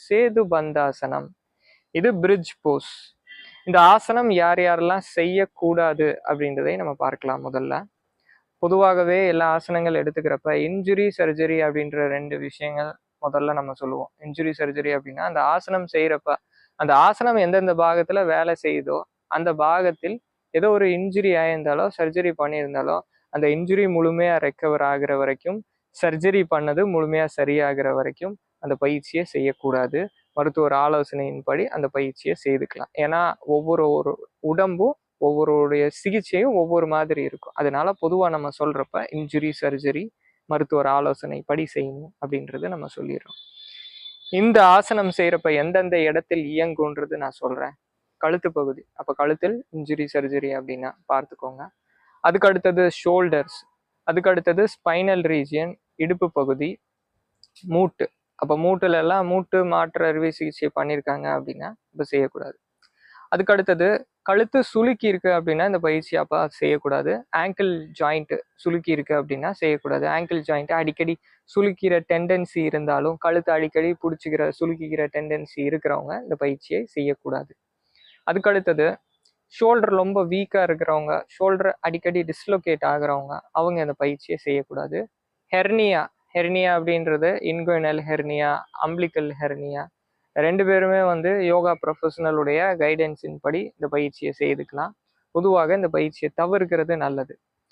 சேது பந்தாசனம் இது பிரிட்ஜ் போஸ் இந்த ஆசனம் யார் யாரெல்லாம் செய்யக்கூடாது அப்படின்றதை நம்ம பார்க்கலாம் முதல்ல. பொதுவாகவே எல்லா ஆசனங்கள் எடுத்துக்கிறப்ப இன்ஜுரி சர்ஜரி அப்படின்ற ரெண்டு விஷயங்கள் முதல்ல நம்ம சொல்லுவோம். இன்ஜுரி சர்ஜரி அப்படின்னா அந்த ஆசனம் செய்யறப்ப அந்த ஆசனம் எந்தெந்த பாகத்துல வேலை செய்யுதோ அந்த பாகத்தில் ஏதோ ஒரு இன்ஜுரி ஆயிருந்தாலோ சர்ஜரி பண்ணியிருந்தாலோ அந்த இன்ஜுரி முழுமையாக ரெக்கவர் ஆகுற வரைக்கும் சர்ஜரி பண்ணது முழுமையாக சரியாகிற வரைக்கும் அந்த பயிற்சியை செய்யக்கூடாது. மருத்துவர் ஆலோசனையின்படி அந்த பயிற்சியை செய்துக்கலாம். ஏன்னா ஒவ்வொரு ஒரு உடம்பும் ஒவ்வொருடைய சிகிச்சையும் ஒவ்வொரு மாதிரி இருக்கும். அதனால பொதுவாக நம்ம சொல்றப்ப இன்ஜுரி சர்ஜரி மருத்துவர் ஆலோசனை படி செய்யணும் அப்படின்றத நம்ம சொல்லிடுறோம். இந்த ஆசனம் செய்யறப்ப எந்தெந்த இடத்தில் இயங்குன்றது நான் சொல்றேன். கழுத்து பகுதி. அப்ப கழுத்தில் இன்ஜுரி சர்ஜரி அப்படின்னா பார்த்துக்கோங்க. அதுக்கு அடுத்தது ஷோல்டர்ஸ். அதுக்கு அடுத்தது ஸ்பைனல் ரீஜியன் இடுப்பு பகுதி மூட்டு. அப்போ மூட்டுல எல்லாம் மூட்டு மாற்று அறுவை சிகிச்சை பண்ணியிருக்காங்க அப்படின்னா இப்போ செய்யக்கூடாது. அதுக்கு அடுத்தது கழுத்து சுலுக்கி இருக்கு அப்படின்னா இந்த பயிற்சி அப்போ செய்யக்கூடாது. ஆங்கிள் ஜாயிண்ட் சுலுக்கி இருக்கு அப்படின்னா செய்யக்கூடாது. ஆங்கிள் ஜாயிண்ட் அடிக்கடி சுலுக்கிற டெண்டன்சி இருந்தாலும் கழுத்து அடிக்கடி பிடிச்சிக்கிற சுலுக்கிக்கிற டெண்டன்சி இருக்கிறவங்க இந்த பயிற்சியை செய்யக்கூடாது. அதுக்கு அடுத்தது ஷோல்டர் ரொம்ப வீக்காக இருக்கிறவங்க ஷோல்டர் அடிக்கடி டிஸ்லொகேட் ஆகுறவங்க அவங்க இந்த பயிற்சியை செய்யக்கூடாது. ஹெர்னியா ஹெர்னியா அப்படின்றது இன்கோயினல் ஹெர்னியா அம்பிளிக்கல் ஹெர்னியா. ரெண்டு பேருமே வந்து யோகா ப்ரொஃபஷனலுடைய கைடன்ஸின் படி இந்த பயிற்சியை செய்துக்கலாம். பொதுவாக இந்த பயிற்சியை தவிர்க்கிறது நல்லது.